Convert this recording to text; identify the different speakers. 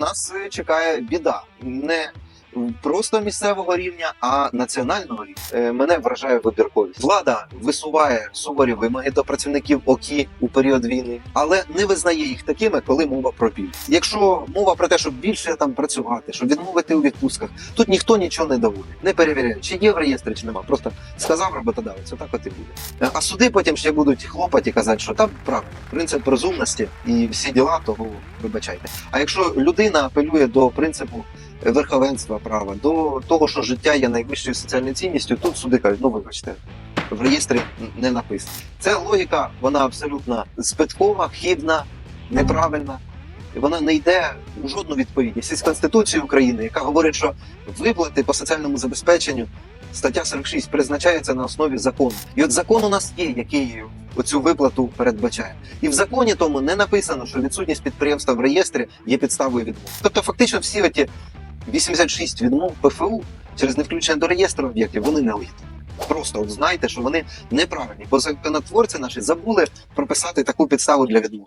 Speaker 1: Нас чекає біда. Не просто місцевого рівня, а національного рівня. Е, Мене вражає вибірковість. Влада висуває суворі вимоги до працівників ОКІ у період війни, але не визнає їх такими, коли мова про біль. Якщо мова про те, щоб більше там працювати, щоб відмовити у відпусках, тут ніхто нічого не доводить, не перевіряє, чи є в реєстрі, чи нема. Просто сказав роботодавець, отак от і буде. Е, А суди потім ще будуть хлопати і казати, що там правда, принцип розумності і всі діла, того вибачайте. А якщо людина апелює до принципу верховенства права, до того, що життя є найвищою соціальною цінністю, тут суди кажуть, ну вибачте, в реєстрі не написано. Ця логіка, вона абсолютно збиткова, хибна, неправильна. Вона не йде у жодну відповідність із Конституцією України, яка говорить, що виплати по соціальному забезпеченню стаття 46 призначається на основі закону. І от закон у нас є, який оцю виплату передбачає. І в законі тому не написано, що відсутність підприємства в реєстрі є підставою відмови. Тобто, фактично, всі оті 86 відмов ПФУ через невключення до реєстру об'єктів, вони не легітимні. Просто от знайте, що вони неправильні, бо законотворці наші забули прописати таку підставу для відмови.